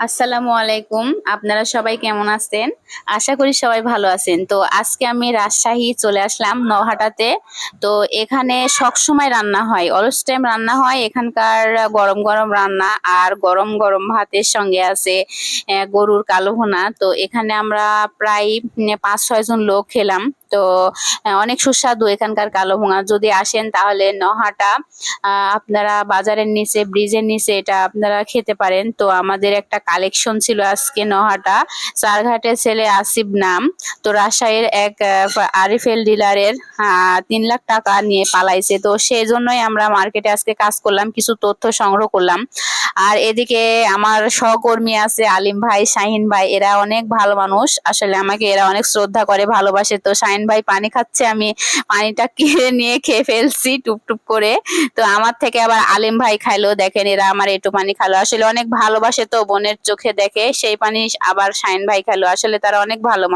আসসালামু আলাইকুম। আপনারা সবাই কেমন আছেন? আশা করি সবাই ভালো আছেন। তো আজকে আমি রাজশাহী চলে আসলাম নহাটাতে তো এখানে সবসময় রান্না হয়, অলস টাইম রান্না হয়। এখানকার গরম গরম রান্না আর গরম গরম ভাতের সঙ্গে আছে গরুর কালো ভোনা। তো এখানে আমরা প্রায় পাঁচ ছয় জন লোক খেলাম। তো অনেক সুস্বাদু এখানকার কালো ভুনা যদি আসেন তাহলে নহাটা আপনারা বাজারের নিচে, ব্রিজের নিচে এটা আপনারা খেতে পারেন। তো আমাদের একটা কালেকশন ছিল আজকে নহাটা। চারঘাটের ছেলে আসিফ নাম। তো রাজশাহীর এক আরিফেল ডিলারের তিন লাখ টাকা নিয়ে পালাইছে। তো সেই জন্যই আমরা মার্কেটে আজকে কাজ করলাম, কিছু তথ্য সংগ্রহ করলাম। আর এদিকে আমার সহকর্মী আছে আলিম ভাই, শাহিন ভাই, এরা অনেক ভালো মানুষ। আসলে আমাকে এরা অনেক শ্রদ্ধা করে, ভালোবাসে। তো শাহিন ভাই পানি খাচ্ছে, আমি পানিটা কিনে নিয়ে খেয়ে ফেলছি টুপ টুপ করে। তো আমার থেকে আবার আলিম ভাই খাইলো, দেখেন এরা আমার একটু পানি খালো আসলে অনেক ভালোবাসে তো, বোনের চোখে দেখে সেই পানি আবার শাহিন ভাই খাইলো। আসলে তারা অনেক ভালো।